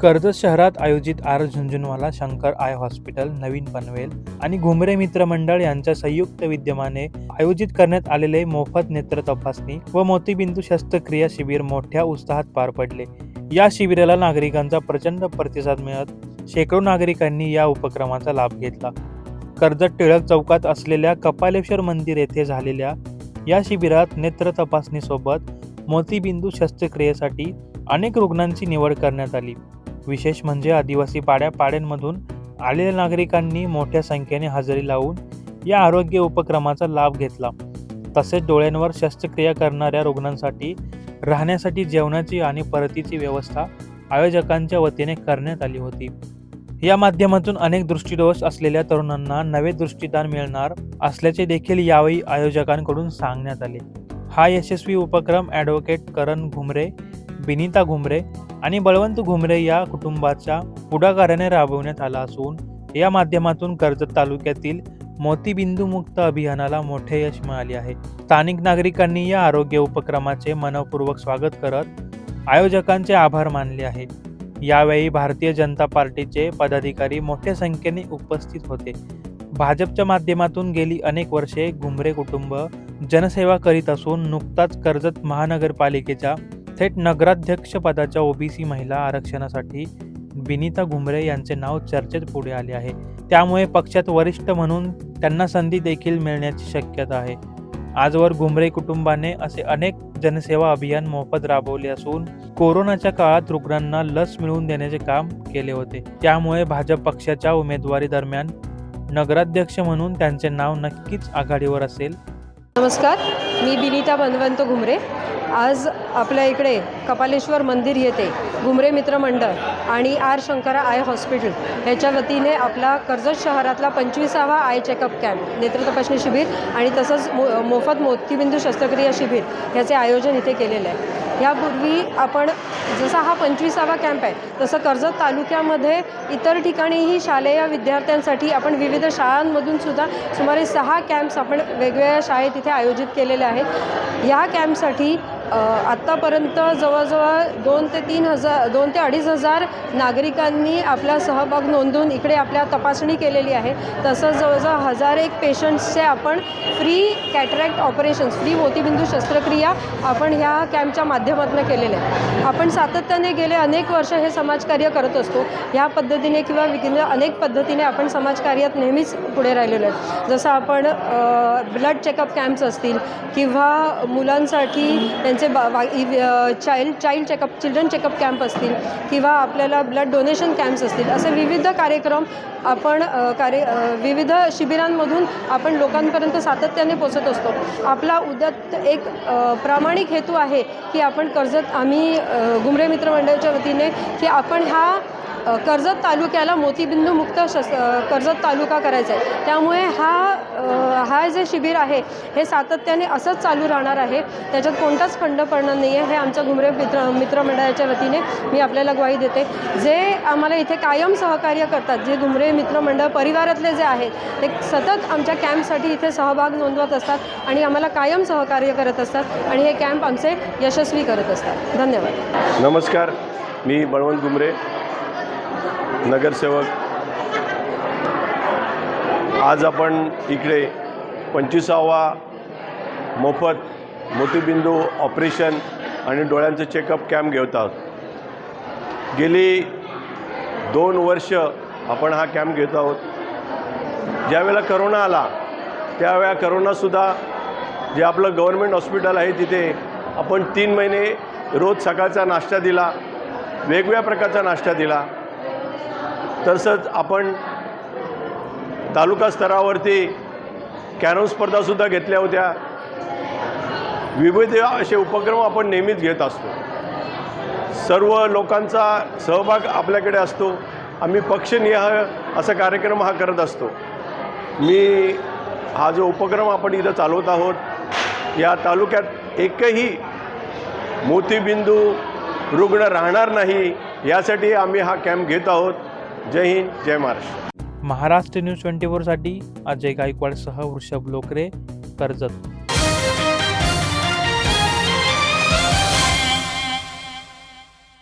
कर्जत शहरात आयोजित R Jhunjhunwala Shankar eye hospital नवीन पनवेल आणि घुमरे मित्र मंडळ यांच्या संयुक्त विद्यमाने आयोजित करण्यात आलेले मोफत नेत्र तपासणी व मोतीबिंदू शस्त्रक्रिया शिबिर मोठ्या उत्साहात पार पडले. या शिबिराला नागरिकांचा प्रचंड प्रतिसाद मिळत शेकडो नागरिकांनी या उपक्रमाचा लाभ घेतला. कर्जत टिळक चौकात असलेल्या कपालेश्वर मंदिर येथे झालेल्या या शिबिरात नेत्र तपासणीसोबत मोतीबिंदू शस्त्रक्रियेसाठी अनेक रुग्णांची निवड करण्यात आली. विशेष म्हणजे आदिवासी पाड्या पाड्यांमधून आलेल्या नागरिकांनी मोठ्या संख्येने हजेरी लावून या आरोग्य उपक्रमाचा लाभ घेतला. तसेच डोळ्यांवर शस्त्रक्रिया करणाऱ्या रुग्णांसाठी राहण्यासाठी जेवणाची आणि परतीची व्यवस्था आयोजकांच्या वतीने करण्यात आली होती. या माध्यमातून अनेक दृष्टीदोष असलेल्या तरुणांना नवे दृष्टीदान मिळणार असल्याचे देखील यावेळी आयोजकांकडून सांगण्यात आले. हा यशस्वी उपक्रम ॲडव्होकेट करण घुमरे बिनिता घुमरे आणि बळवंत घुमरे या कुटुंबाच्या पुढाकाराने राबवण्यात आला असून या माध्यमातून कर्जत तालुक्यातील मोतीबिंदू मुक्त अभियानाला मोठे यश मिळाले आहे. स्थानिक नागरिकांनी या आरोग्य उपक्रमाचे मनपूर्वक स्वागत करत आयोजकांचे आभार मानले आहे. यावेळी भारतीय जनता पार्टीचे पदाधिकारी मोठ्या संख्येने उपस्थित होते. भाजपच्या माध्यमातून गेली अनेक वर्षे घुमरे कुटुंब जनसेवा करीत असून नुकताच कर्जत महानगरपालिकेच्या थेट नगराध्यक्षपदाच्या ओबीसी महिला आरक्षणासाठी विनीता घुमरे यांचे नाव चर्चेत पुढे आले आहे. त्यामुळे पक्षात वरिष्ठ म्हणून त्यांना संधी देखील मिळण्याची शक्यता आहे. आजवर घुमरे कुटुंबाने असे अनेक जनसेवा अभियान मोफत राबवले असून कोरोनाच्या काळात रुग्णांना लस मिळवून देण्याचे काम केले होते. त्यामुळे भाजप पक्षाच्या उमेदवारी दरम्यान नगराध्यक्ष म्हणून त्यांचे नाव नक्कीच आघाडीवर असेल. नमस्कार मी बिनिता बनवंत घुमरे. आज आपल्या इकडे कपालेश्वर मंदिर येते घुमरे मित्र मंडळ आणि आर शंकरा आय हॉस्पिटल ह्याच्या वतीने आपला कर्जत शहरातला पंचवीसावा आय चेकअप कॅम्प नेत्र तपासणी शिबिर आणि तसंच मो मोफत मोतीबिंदू शस्त्रक्रिया शिबिर ह्याचे आयोजन इथे केलेलं आहे. यापूर्वी आपण जसा हा पंचवीसावा कॅम्प आहे तसं कर्जत तालुक्यामध्ये इतर ठिकाणीही शालेय विद्यार्थ्यांसाठी आपण विविध शाळांमधून सुद्धा सुमारे सहा कॅम्प्स आपण वेगवेगळ्या शाळेत इथे आयोजित केलेले आहेत. या कॅम्पसाठी आत्तापर्यंत जवळजवळ दोन ते तीन हजार दोन ते अडीच हजार नागरिकांनी आपला सहभाग नोंदवून इकडे आपल्या तपासणी केलेली आहे. तसंच जवळजवळ हजार एक पेशंट्सचे आपण फ्री कॅटरॅक्ट ऑपरेशन्स फ्री मोतीबिंदू शस्त्रक्रिया आपण ह्या कॅम्पच्या माध्यमातून केलेल्या आहे आपण सातत्याने गेले अनेक वर्ष हे समाजकार्य करत असतो. ह्या पद्धतीने किंवा विविध अनेक पद्धतीने आपण समाजकार्यात नेहमीच पुढे राहिलेलो आहे जसं आपण ब्लड चेकअप कॅम्प्स असतील किंवा मुलांसाठी त्यांचे बा वा child child checkup children checkup camp असतील किंवा आपल्याला ब्लड डोनेशन कॅम्प्स असतील असे विविध कार्यक्रम आपण कार्य विविध शिबिरांमधून आपण लोकांपर्यंत सातत्याने पोचत असतो. आपला उद्यात एक प्रामाणिक हेतू आहे की आपण कर्जत आम्ही गुमरे मित्रमंडळाच्या मित्र मंडळाच्या वतीने की आपण ह्या कर्जत तालुक्याला मोतीबिंदू मुक्त शस कर्जत तालुका करायचा आहे. त्यामुळे हा हा जे शिबिर आहे हे सातत्याने असंच चालू राहणार आहे. त्याच्यात कोणताच खंड पडणार नाही आहे हे आमच्या घुमरे मित्र मित्रमंडळाच्या वतीने मी आपल्याला ग्वाही देते. जे आम्हाला इथे कायम सहकार्य करतात जे घुमरे मित्रमंडळ परिवारातले जे आहेत ते सतत आमच्या कॅम्पसाठी इथे सहभाग नोंदवत असतात आणि आम्हाला कायम सहकार्य करत असतात आणि हे कॅम्प आमचे यशस्वी करत असतात. धन्यवाद. नमस्कार. मी बळवंत घुमरे. नगरसेवक. आज आपण इकडे पंचवीसावा मोफत मोतीबिंदू ऑपरेशन आणि डोळ्यांचं चेकअप कॅम्प घेत आहोत. गेली दोन वर्ष आपण हा कॅम्प घेत आहोत. ज्यावेळेला करोना आला त्यावेळा करोनासुद्धा जे आपलं गव्हर्मेंट हॉस्पिटल आहे तिथे आपण तीन महिने रोज सकाळचा नाश्ता दिला वेगवेगळ्या प्रकारचा नाश्ता दिला. तसंच आपण तालुका स्तरावरती कॅरम स्पर्धासुद्धा घेतल्या होत्या. विविध असे उपक्रम आपण नेहमीच घेत असतो. सर्व लोकांचा सहभाग आपल्याकडे असतो. आम्ही पक्षनिहाय असा कार्यक्रम हा करत असतो. मी हा जो उपक्रम आपण इथं चालवत आहोत या तालुक्यात एकही मोतीबिंदू रुग्ण राहणार नाही यासाठी आम्ही हा कॅम्प घेत आहोत. जय हिंद जय महाराष्ट्र. महाराष्ट्र न्यूज ट्वेंटी फोरसाठी अजय गायकवाडसह वृषभ लोकरे कर्जत.